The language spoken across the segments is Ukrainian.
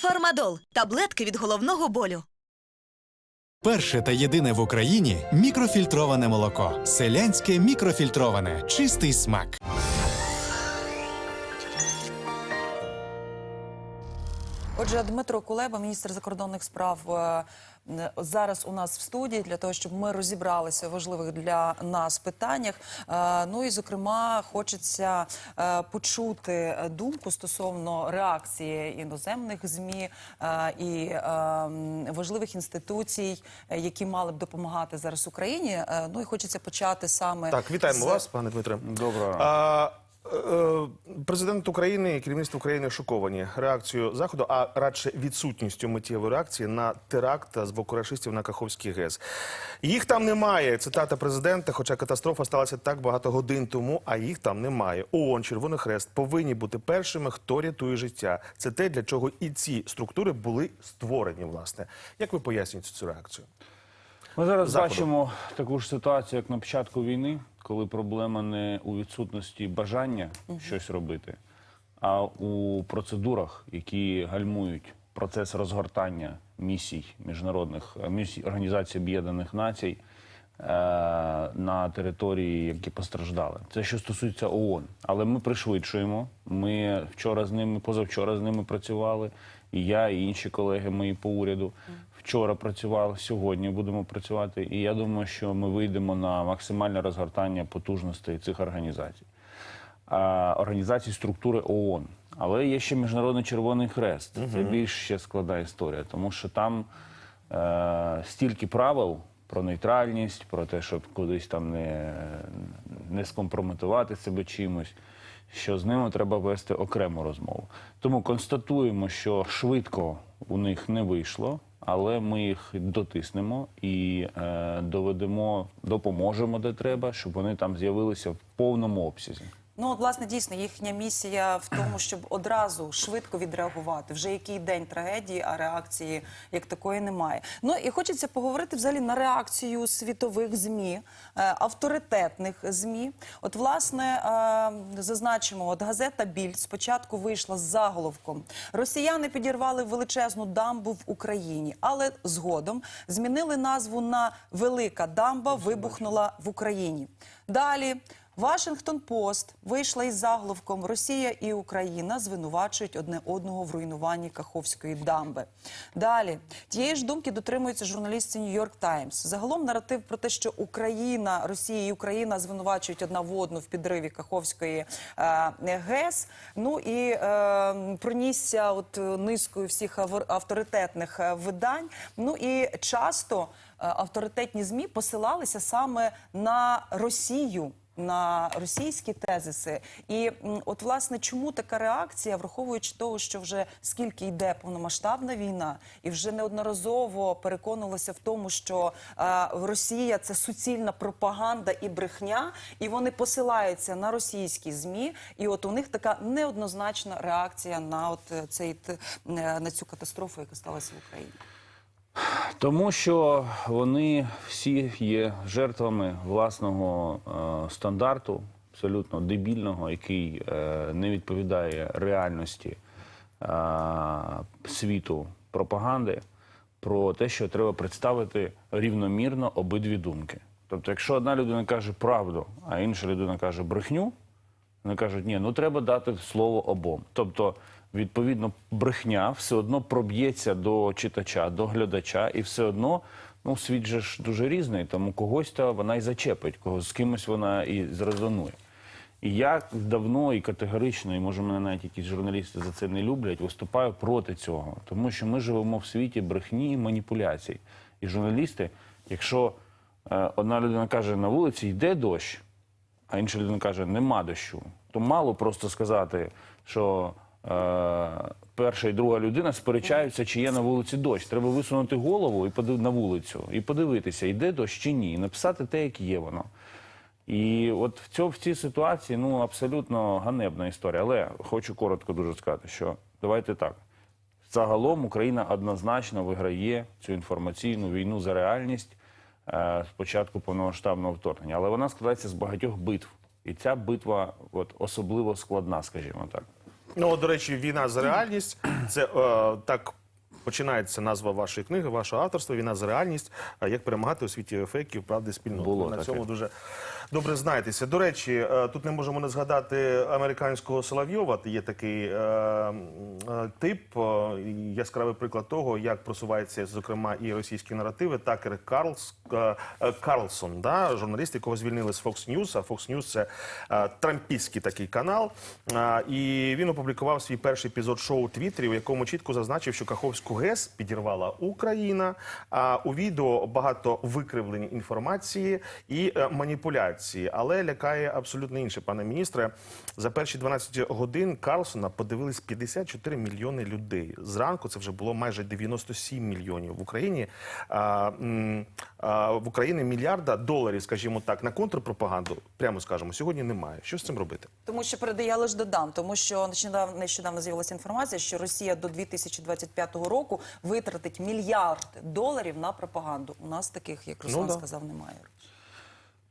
Фармадол таблетки від головного болю. Перше та єдине в Україні мікрофільтроване молоко. Селянське мікрофільтроване. Чистий смак. Отже, Дмитро Кулеба, міністр закордонних справ, е, зараз у нас в студії для того, щоб ми розібралися в важливих для нас питаннях. Е, Ну і зокрема, хочеться е, почути думку стосовно реакції іноземних змі е, і е, важливих інституцій, які мали б допомагати зараз Україні. Ну і хочеться почати саме Так, вітаємо з- вас, пане Дмитре. Доброго. Президент України і керівництво України шоковані реакцією заходу, а радше відсутністю миттєвої реакції на теракт з боку рашистів на Каховський ГЕС. Їх там немає. Цитата президента. Хоча катастрофа сталася так багато годин тому, а їх там немає. ООН, Червоний Хрест повинні бути першими, хто рятує життя. Це те, для чого і ці структури були створені. Власне, як ви пояснюєте цю реакцію? Ми зараз Заходу. бачимо таку ж ситуацію, як на початку війни, коли проблема не у відсутності бажання щось робити, а у процедурах, які гальмують процес розгортання місій міжнародних місій Організації Об'єднаних Націй е, на території, які постраждали. Це що стосується ООН. Але ми пришвидшуємо. Ми вчора з ними, позавчора з ними працювали. І я, і інші колеги мої по уряду. Вчора працювали, сьогодні будемо працювати. І я думаю, що ми вийдемо на максимальне розгортання потужностей цих організацій. А, організацій структури ООН. Але є ще Міжнародний Червоний Хрест. Це більш ще складна історія, тому що там е, стільки правил про нейтральність, про те, щоб кудись там не, не скомпрометувати себе чимось, що з ними треба вести окрему розмову. Тому констатуємо, що швидко у них не вийшло. Але ми їх дотиснемо і е, доведемо, допоможемо де треба, щоб вони там з'явилися в повному обсязі. Ну, от, власне, дійсно, їхня місія в тому, щоб одразу швидко відреагувати. Вже який день трагедії, а реакції як такої немає. Ну і хочеться поговорити взагалі на реакцію світових змі, е, авторитетних змі. От, власне, е, зазначимо, от газета Більд спочатку вийшла з заголовком: Росіяни підірвали величезну дамбу в Україні, але згодом змінили назву на Велика дамба вибухнула в Україні. Далі. Вашингтон Пост вийшла із заголовком Росія і Україна звинувачують одне одного в руйнуванні Каховської дамби. Далі тієї ж думки дотримується журналістці Нью-Йорк Таймс. Загалом наратив про те, що Україна, Росія і Україна звинувачують одна в одну в підриві Каховської е, ГЕС. Ну і е, пронісся от е, низкою всіх авторитетних е, видань. Ну і часто е, авторитетні змі посилалися саме на Росію на російські тезиси. І от власне чому така реакція, враховуючи того, що вже скільки йде повномасштабна війна, і вже неодноразово переконувалися в тому, що е, Росія це суцільна пропаганда і брехня, і вони посилаються на російські змі. І от у них така неоднозначна реакція на от цей е, на цю катастрофу, яка сталася в Україні. Тому що вони всі є жертвами власного е, стандарту, абсолютно дебільного, який е, не відповідає реальності е, світу пропаганди, про те, що треба представити рівномірно обидві думки. Тобто, якщо одна людина каже правду, а інша людина каже брехню, вони кажуть, ні, ну треба дати слово обом. Тобто, відповідно, брехня все одно проб'ється до читача, до глядача, і все одно ну, світ же ж дуже різний, тому когось то вона і зачепить, когось з кимось вона і зрезонує. І я давно і категорично, і може мене навіть якісь журналісти за це не люблять, виступаю проти цього, тому що ми живемо в світі брехні і маніпуляцій. І журналісти, якщо е, одна людина каже на вулиці йде дощ, а інша людина каже, нема дощу. То мало просто сказати, що перша і друга людина сперечаються, чи є на вулиці дощ. Треба висунути голову і подив... на вулицю і подивитися, йде дощ чи ні, і написати те, як є воно. І от в, цьому, в цій ситуації ну абсолютно ганебна історія. Але хочу коротко дуже сказати, що давайте так. Загалом Україна однозначно виграє цю інформаційну війну за реальність е, з початку повномасштабного вторгнення. Але вона складається з багатьох битв. І ця битва от, особливо складна, скажімо так. Ну, от, до речі, війна за реальність. Це е, так починається назва вашої книги, вашого авторства. Війна за реальність. Як перемагати у світі фейків, правди спільноти. Було на таке. цьому дуже добре знаєтеся. До речі, е, тут не можемо не згадати американського Соловйова. Є такий е, е, тип, е, яскравий приклад того, як просуваються, зокрема, і російські наративи. Такер Карлс, е, е, Карлсон, да, журналіст, якого звільнили з Fox News. А Fox News – це е, трампістський такий канал. Е, і він опублікував свій перший епізод шоу у Твіттері, у якому чітко зазначив, що Каховську ГЕС підірвала Україна. А у відео багато викривлень інформації і е, маніпуляції. Але лякає абсолютно інше, пане міністре. За перші 12 годин Карлсона подивились 54 мільйони людей. Зранку це вже було майже 97 мільйонів в Україні. А, а, в Україні мільярда доларів, скажімо так, на контрпропаганду, прямо скажемо, сьогодні немає. Що з цим робити? Тому що передає, лише додам, тому що нещодавно, нещодавно з'явилася інформація, що Росія до 2025 року витратить мільярд доларів на пропаганду. У нас таких, як Руслан Ну, да. сказав, немає.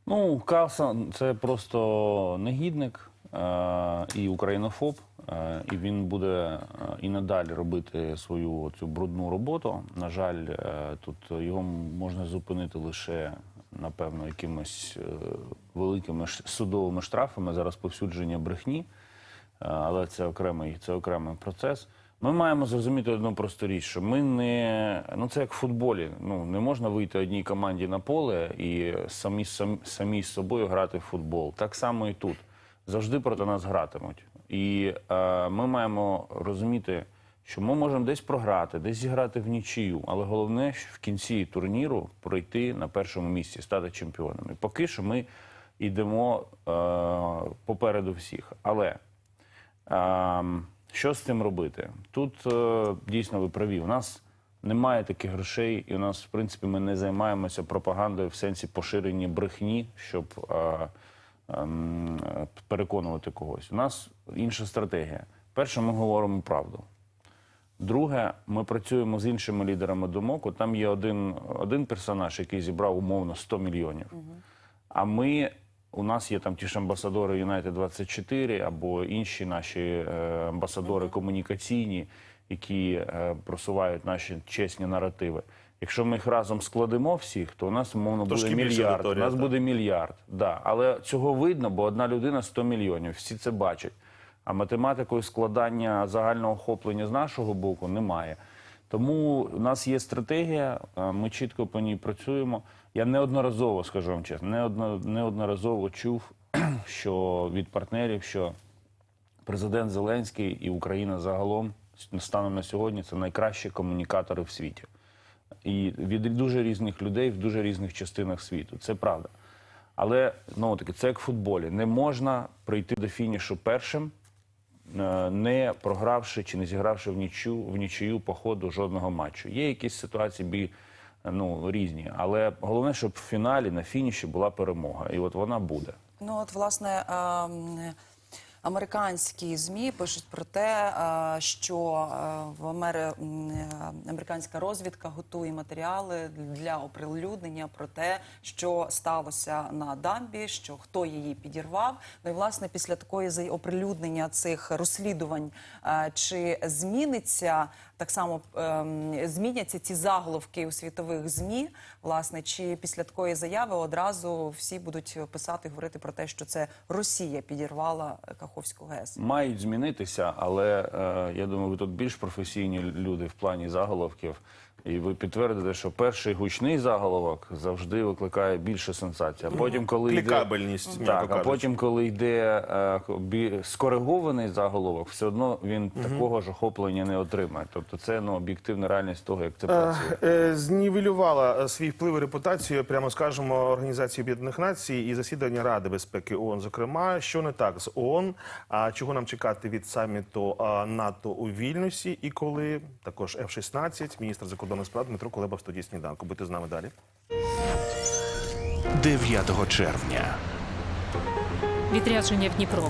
Ну, Карлсон це просто негідник е, і українофоб, е, і він буде е, і надалі робити свою цю брудну роботу. На жаль, е, тут його можна зупинити лише напевно якимись е, великими судовими штрафами за розповсюдження брехні. Е, але це окремий, це окремий процес. Ми маємо зрозуміти одну просту річ, що ми не ну це як в футболі. Ну не можна вийти одній команді на поле і самі самі, самі з собою грати в футбол. Так само і тут завжди проти нас гратимуть. І е, ми маємо розуміти, що ми можемо десь програти, десь зіграти в нічию, але головне що в кінці турніру пройти на першому місці, стати чемпіонами. Поки що ми йдемо е, попереду всіх. Але Ем, Що з цим робити? Тут е, дійсно ви праві. У нас немає таких грошей, і у нас, в принципі, ми не займаємося пропагандою в сенсі поширення брехні, щоб е, е, переконувати когось. У нас інша стратегія. Перше, ми говоримо правду. Друге, ми працюємо з іншими лідерами думок. От Там є один, один персонаж, який зібрав умовно 100 мільйонів. А ми, у нас є там ті ж амбасадори United 24 або інші наші е, амбасадори комунікаційні, які е, просувають наші чесні наративи. Якщо ми їх разом складемо всіх, то у нас умовно Трошки буде мільярд. У нас так. буде мільярд. Да. Але цього видно, бо одна людина 100 мільйонів. Всі це бачать. А математикою складання загального охоплення з нашого боку немає. Тому у нас є стратегія, е, ми чітко по ній працюємо. Я неодноразово скажу вам чесно, неодно, неодноразово чув, що від партнерів, що президент Зеленський і Україна загалом станом на сьогодні це найкращі комунікатори в світі. І від дуже різних людей в дуже різних частинах світу. Це правда. Але знову таки, це як в футболі. Не можна прийти до фінішу першим, е, не програвши чи не зігравши в нічю в нічию по ходу жодного матчу. Є якісь ситуації ну, різні, але головне, щоб в фіналі на фініші була перемога. І от вона буде. Ну от власне. ем, Американські змі пишуть про те, е, що е, в Амери... е, американська розвідка готує матеріали для оприлюднення про те, що сталося на дамбі, що хто її підірвав. Ну і власне після такої оприлюднення цих розслідувань чи зміниться так само ем, зміняться ці заголовки у світових змі, власне, чи після такої заяви одразу всі будуть писати, говорити про те, що це Росія підірвала Каховську ГЕС. Мають змінитися, але е, я думаю, ви тут більш професійні люди в плані заголовків. І ви підтвердите, що перший гучний заголовок завжди викликає більше сенсацій. А потім, коли йде, Клікабельність, м'яко так, а потім, коли йде е, скоригований заголовок, все одно він такого ж охоплення не отримає. Тобто, це ну об'єктивна реальність того, як це працює. Е, Знівелювала е, свій вплив і репутацію, прямо скажемо, Організації Об'єднаних Націй і засідання Ради безпеки ООН. Зокрема, що не так з ООН, а чого нам чекати від саміту НАТО у Вільнюсі, і коли також F-16, міністр закордонних справ Дмитро Кулеба в студії сніданку. Будьте з нами далі. 9 червня. Відрядження в Дніпро.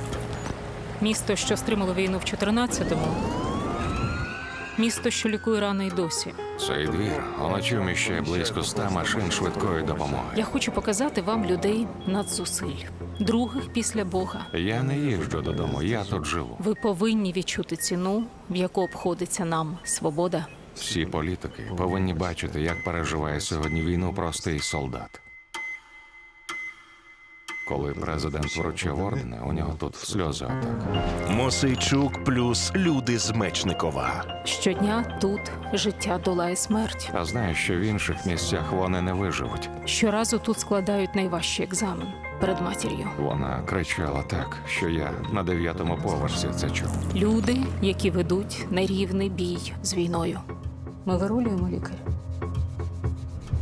Місто, що стримало війну в 14-му. Місто, що лікує рани й досі. Цей двір уночі вміщає близько ста машин швидкої допомоги. Я хочу показати вам людей надзусиль, других після Бога. Я не їжджу додому, я тут живу. Ви повинні відчути ціну, в яку обходиться нам свобода. Всі політики повинні бачити, як переживає сьогодні війну простий солдат. Коли президент вручив ордени, у нього тут сльози отак. Мосейчук плюс люди з Мечникова. Щодня тут життя долає смерть. А знаю, що в інших місцях вони не виживуть. Щоразу тут складають найважчий екзамен перед матір'ю. Вона кричала так, що я на дев'ятому поверсі це чув. Люди, які ведуть нерівний бій з війною. Ми вирулюємо лікар.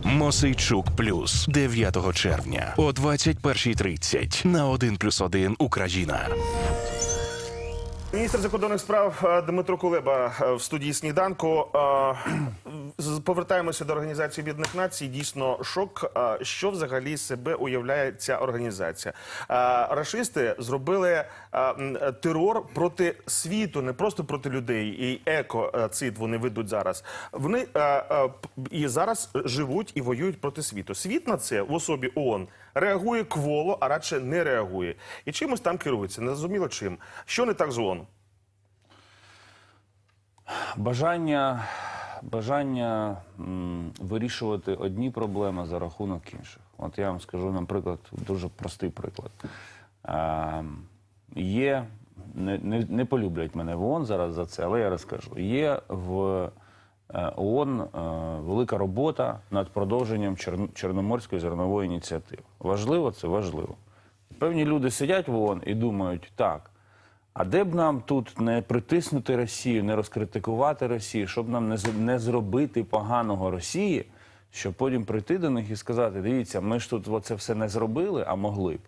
Мосейчук плюс 9 червня о 21.30 на 1+,1 Україна. Міністр закордонних справ е, Дмитро Кулеба е, в студії сніданку. Е, Повертаємося до організації Об'єднаних Націй. Дійсно, шок. Що взагалі себе уявляє ця організація? Рашисти зробили терор проти світу, не просто проти людей. І екоцид вони ведуть зараз. Вони е, е, і зараз живуть і воюють проти світу. Світ на це в особі ООН реагує кволо, а радше не реагує. І чимось там керується. Незрозуміло чим. Що не так з ООН? Бажання, бажання вирішувати одні проблеми за рахунок інших. От я вам скажу, наприклад, дуже простий приклад. Е, є, не, не, не полюблять мене в ООН зараз за це, але я розкажу. Є в е, ООН е, велика робота над продовженням Чорн- Чорноморської зернової ініціативи. Важливо це важливо. Певні люди сидять в ООН і думають, так. А де б нам тут не притиснути Росію, не розкритикувати Росію, щоб нам не, не зробити поганого Росії, щоб потім прийти до них і сказати: дивіться, ми ж тут це все не зробили, а могли б.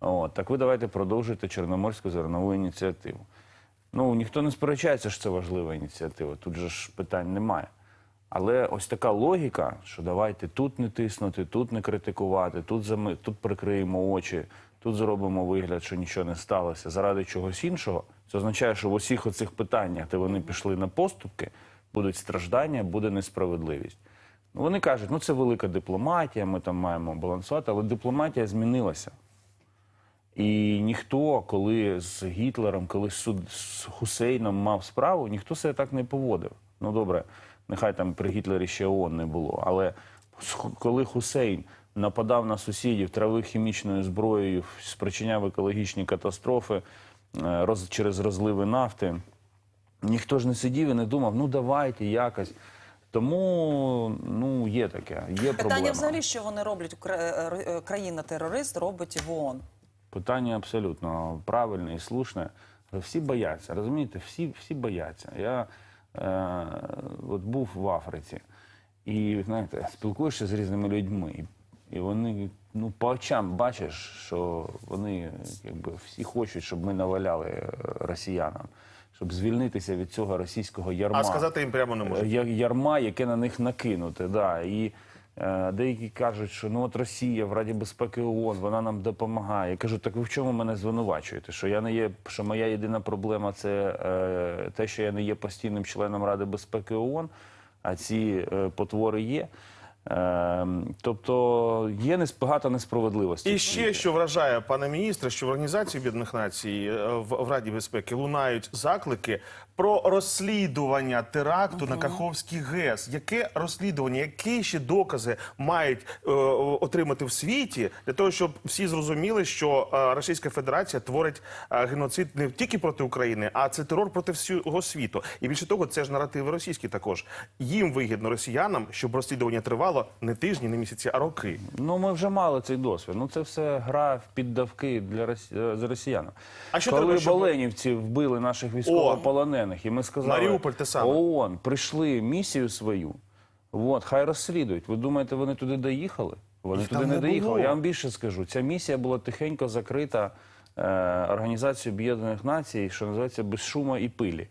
От, так ви давайте продовжуйте Чорноморську зернову ініціативу. Ну, ніхто не сперечається, що це важлива ініціатива. Тут же ж питань немає. Але ось така логіка, що давайте тут не тиснути, тут не критикувати, тут зами, тут прикриємо очі, тут зробимо вигляд, що нічого не сталося заради чогось іншого. Це означає, що в усіх оцих питаннях, де вони пішли на поступки, будуть страждання, буде несправедливість. Ну, вони кажуть, ну це велика дипломатія, ми там маємо балансувати, але дипломатія змінилася. І ніхто, коли з Гітлером, коли з Хусейном мав справу, ніхто себе так не поводив. Ну добре, нехай там при Гітлері ще ООН не було. Але коли Хусейн нападав на сусідів, травив хімічною зброєю, спричиняв екологічні катастрофи е, роз, через розливи нафти, ніхто ж не сидів і не думав, ну давайте якось. Тому ну є таке, є проблема. Питання взагалі, що вони роблять, е, е, країна-терорист робить в ООН. Питання абсолютно правильне і слушне. Всі бояться, розумієте? Всі, всі бояться. Я е, от був в Африці, і знаєте, спілкуєшся з різними людьми, і, і вони ну, по очам бачиш, що вони якби, всі хочуть, щоб ми наваляли е, росіянам, щоб звільнитися від цього російського ярма. А сказати їм прямо не можна. Ярма, яке на них накинуте. Да. І е, деякі кажуть, що ну от Росія в Раді безпеки ООН, вона нам допомагає. Я кажу, так ви в чому мене звинувачуєте? Що я не є, що моя єдина проблема це е, те, що я не є постійним членом Ради безпеки ООН, а ці е, потвори є. Е, тобто є нес- багато несправедливості. І ще що вражає пане міністре, що в організації Об'єднаних Націй е, в, в Раді безпеки лунають заклики про розслідування теракту на Каховський ГЕС. Яке розслідування, які ще докази мають е, отримати в світі для того, щоб всі зрозуміли, що е, Російська Федерація творить е, геноцид не тільки проти України, а це терор проти всього світу. І більше того, це ж наративи російські також. Їм вигідно росіянам, щоб розслідування тривало не тижні, не місяці, а роки. Ну, ми вже мали цей досвід. Ну, це все гра в піддавки для росі... е, з росіянами. А що Коли треба, щоб- Оленівці вбили наших військовополонених, і ми сказали, Маріуполь те саме. ООН прийшли місію свою, от, хай розслідують. Ви думаєте, вони туди доїхали? Вони Їх туди там не не доїхали. було. Я вам більше скажу. Ця місія була тихенько закрита е, Організацією Об'єднаних Націй, що називається без шума і пилі.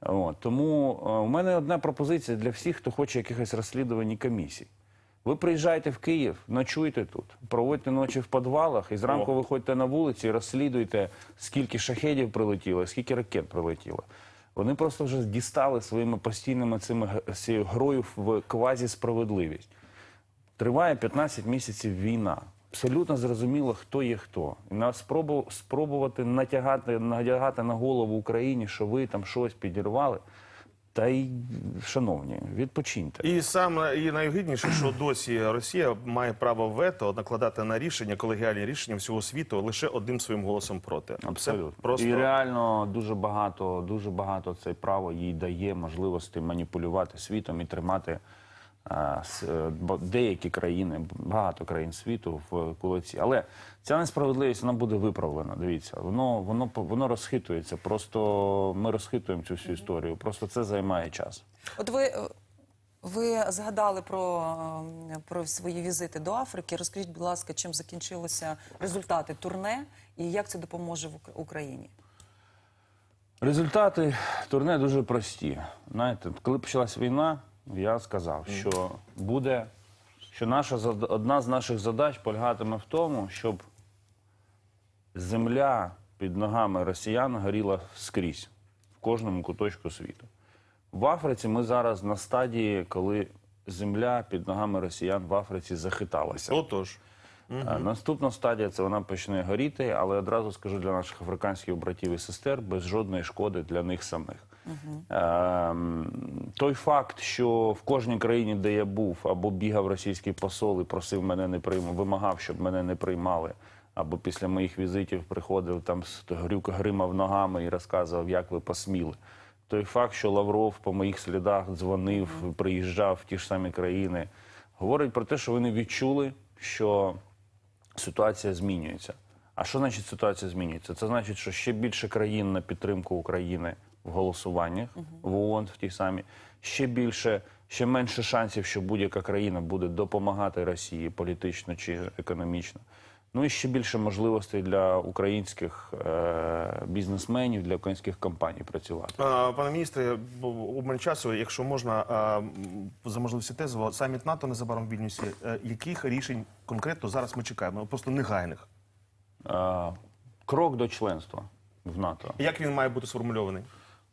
От, тому е, у мене одна пропозиція для всіх, хто хоче якихось розслідувань і комісій. Ви приїжджаєте в Київ, ночуйте тут, проводьте ночі в підвалах і зранку виходьте на вулиці і розслідуйте, скільки шахедів прилетіло, скільки ракет прилетіло. Вони просто вже дістали своїми постійними цими цією грою в квазі-справедливість. Триває 15 місяців війна. Абсолютно зрозуміло, хто є хто. І нас спробу, спробувати натягати, надягати на голову Україні, що ви там щось підірвали. Та й, шановні, відпочиньте. І саме і найогідніше, що досі Росія має право вето накладати на рішення, колегіальні рішення всього світу лише одним своїм голосом проти. Це Абсолютно. просто І реально дуже багато, дуже багато це право їй дає можливості маніпулювати світом і тримати деякі країни, багато країн світу в кулаці. Але ця несправедливість вона буде виправлена. Дивіться, воно воно воно розхитується. Просто ми розхитуємо цю всю історію. Просто це займає час. От ви, е, ви згадали про, е, про свої візити до Африки. Розкажіть, будь ласка, чим закінчилися результати турне і як це допоможе в Україні? Результати турне дуже прості. Знаєте, коли почалась війна, я сказав, що буде, що наша зад- одна з наших задач полягатиме в тому, щоб земля під ногами росіян горіла скрізь, в кожному куточку світу. В Африці ми зараз на стадії, коли земля під ногами росіян в Африці захиталася. отож. Е, Наступна стадія це вона почне горіти, але одразу скажу для наших африканських братів і сестер без жодної шкоди для них самих. Ем, той факт, що в кожній країні, де я був, або бігав російський посол і просив мене не приймати, вимагав, щоб мене не приймали. Або після моїх візитів приходив там з грюк гримав ногами і розказував, як ви посміли. Той факт, що Лавров по моїх слідах дзвонив, приїжджав в ті ж самі країни, говорить про те, що вони відчули, що ситуація змінюється. А що значить ситуація змінюється? Це значить, що ще більше країн на підтримку України в голосуваннях в ООН в тій самій, ще більше, ще менше шансів, що будь-яка країна буде допомагати Росії політично чи економічно. Ну і ще більше можливостей для українських е- бізнесменів, для українських компаній працювати. А, Пане міністре, обмаль часу, якщо можна, а, за можливості тезово, саміт НАТО незабаром в Вільнюсі. Е, Яких рішень конкретно зараз ми чекаємо? Просто негайних. Е- крок до членства в НАТО. Як він має бути сформульований?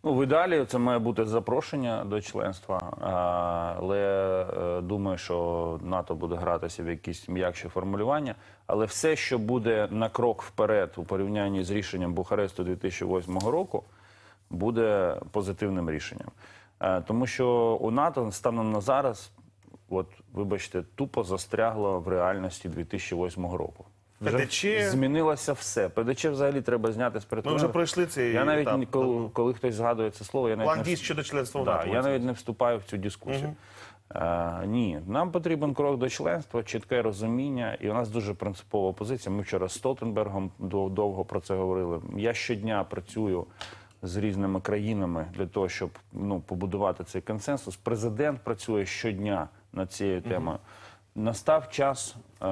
Ну, в ідеалі це має бути запрошення до членства, але е, думаю, що НАТО буде гратися в якісь м'якші формулювання. Але все, що буде на крок вперед у порівнянні з рішенням Бухаресту 2008 року, буде позитивним рішенням. Е, Тому що у НАТО станом на зараз, от вибачте, тупо застрягло в реальності 2008 року. Вже ПДЧ? змінилося все. ПДЧ взагалі треба зняти з Ми вже пройшли цей Я навіть етап. коли, коли хтось згадує це слово, я навіть План не дій вс- щодо членства в Да, НАТО. я навіть не вступаю в цю дискусію. Е, ні, нам потрібен крок до членства, чітке розуміння, і у нас дуже принципова позиція. Ми вчора з Столтенбергом дов- довго про це говорили. Я щодня працюю з різними країнами для того, щоб ну, побудувати цей консенсус. Президент працює щодня над цією темою. Настав час е,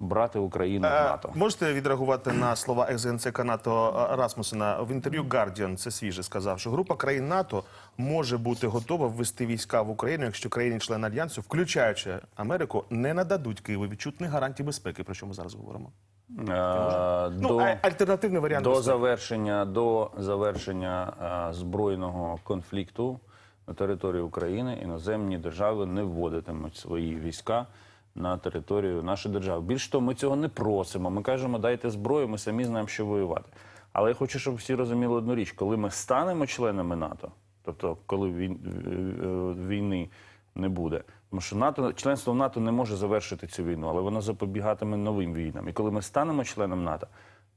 брати Україну в Е, НАТО. Можете відреагувати на слова екс-генсека НАТО Расмусена в інтерв'ю Guardian, це свіже сказав, що група країн НАТО може бути готова ввести війська в Україну, якщо країни-члени альянсу, включаючи Америку, не нададуть Києву відчутних гарантій безпеки. Про що ми зараз говоримо? Е, Ну а- альтернативний варіант до завершення до завершення е, збройного конфлікту на території України іноземні держави не вводитимуть свої війська на територію нашої держави. Більше того, ми цього не просимо. Ми кажемо, дайте зброю, ми самі знаємо, що воювати. Але я хочу, щоб всі розуміли одну річ: коли ми станемо членами НАТО, тобто коли війн- е, війни не буде. Тому що НАТО, членство в НАТО не може завершити цю війну, але воно запобігатиме новим війнам. І коли ми станемо членом НАТО,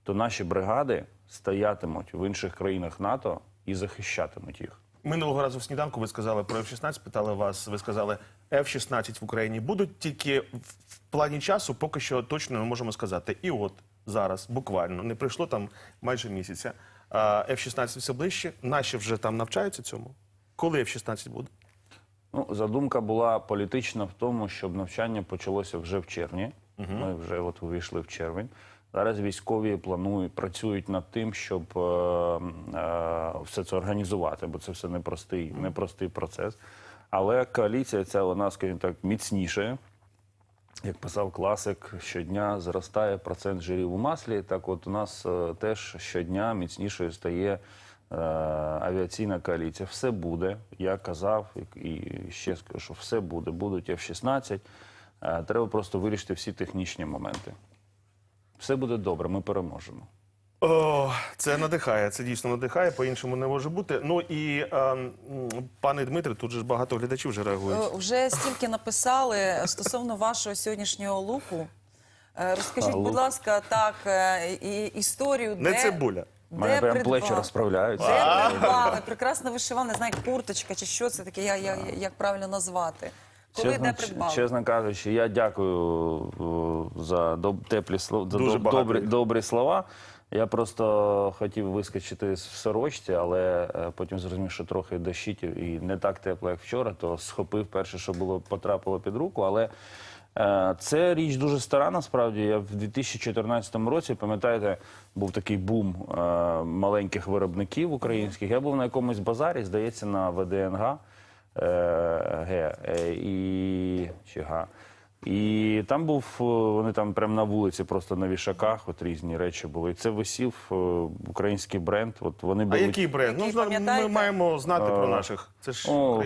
то наші бригади стоятимуть в інших країнах НАТО і захищатимуть їх. Минулого разу в сніданку ви сказали про F-16, питали вас, ви сказали, F-16 в Україні будуть тільки в плані часу, поки що точно не можемо сказати. І от зараз, буквально, не пройшло там майже місяця. а F-16 все ближче, наші вже там навчаються цьому. Коли F-16 буде? Ну, задумка була політична в тому, щоб навчання почалося вже в червні. Ми вже от увійшли в червень. Зараз військові планують, працюють над тим, щоб е, е, все це організувати, бо це все непростий, непростий процес. Але коаліція ця вона, скажімо так, міцніше. Як писав класик, щодня зростає процент жирів у маслі. Так, от у нас е, теж щодня міцнішою стає е, авіаційна коаліція. Все буде. Я казав і, і ще скажу, що все буде. Будуть F-16. Е, треба просто вирішити всі технічні моменти. Все буде добре, ми переможемо. О, це надихає, це дійсно надихає, по-іншому не може бути. Ну і е, пане Дмитре, тут же ж багато глядачів вже реагують. Е, Вже стільки написали стосовно вашого сьогоднішнього луку. Е, Розкажіть, будь ласка, так, е, і, історію, Не де, У цибуля. мене де прям придбали? плечі розправляються. Де придбали? Прекрасно вишивали, не знаю, курточка чи що це таке, я, я, як правильно назвати. Коли Чесно, де придбали? чесно кажучи, я дякую за доб- теплі слова, за доб- добрі, добрі слова. Я просто хотів вискочити в сорочці, але е, потім зрозумів, що трохи дощить і не так тепло, як вчора, то схопив перше, що було потрапило під руку. Але е, це річ дуже стара. Насправді я в 2014 році, пам'ятаєте, був такий бум е, маленьких виробників українських. Я був на якомусь базарі, здається, на ВДНГ. Е, Г е, і чи Га. І там був, е, вони там прямо на вулиці, просто на вішаках, от різні речі були. І це висів український бренд. От вони А який бренд? Який, ну, ми маємо знати про наших. Це ж О,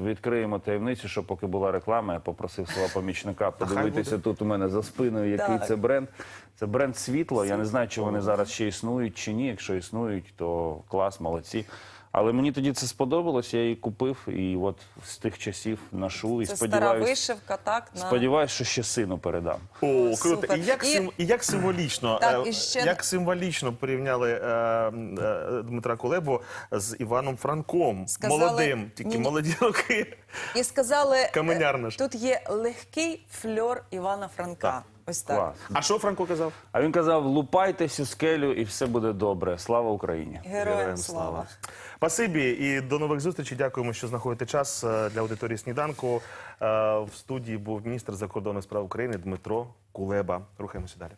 відкриємо таємницю, що поки була реклама, я попросив свого помічника подивитися тут у мене за спиною, який Так. це бренд. Це бренд світло. Я не знаю, чи вони зараз ще існують чи ні. Якщо існують, то клас, молодці. Але мені тоді це сподобалось, я її купив, і от з тих часів ношу і Це стара вишивка, так? На... сподіваюся, що ще сину передам. О, круто. супер. І як, І- сим, і як символічно, Так, е, і ще- як символічно порівняли е, е, Дмитра Кулебу з Іваном Франком, Сказали- молодим, тільки Ні-ні. молоді роки. І сказали, е, Каменярна ж. тут є легкий фльор Івана Франка. Ось так. Клас. А що Франко казав? А він казав: лупайте всю скелю і все буде добре. Слава Україні! Героям слава. Спасибі і до нових зустрічей. Дякуємо, що знаходите час е, для аудиторії сніданку. Е, В студії був міністр закордонних справ України Дмитро Кулеба. Рухаємося далі.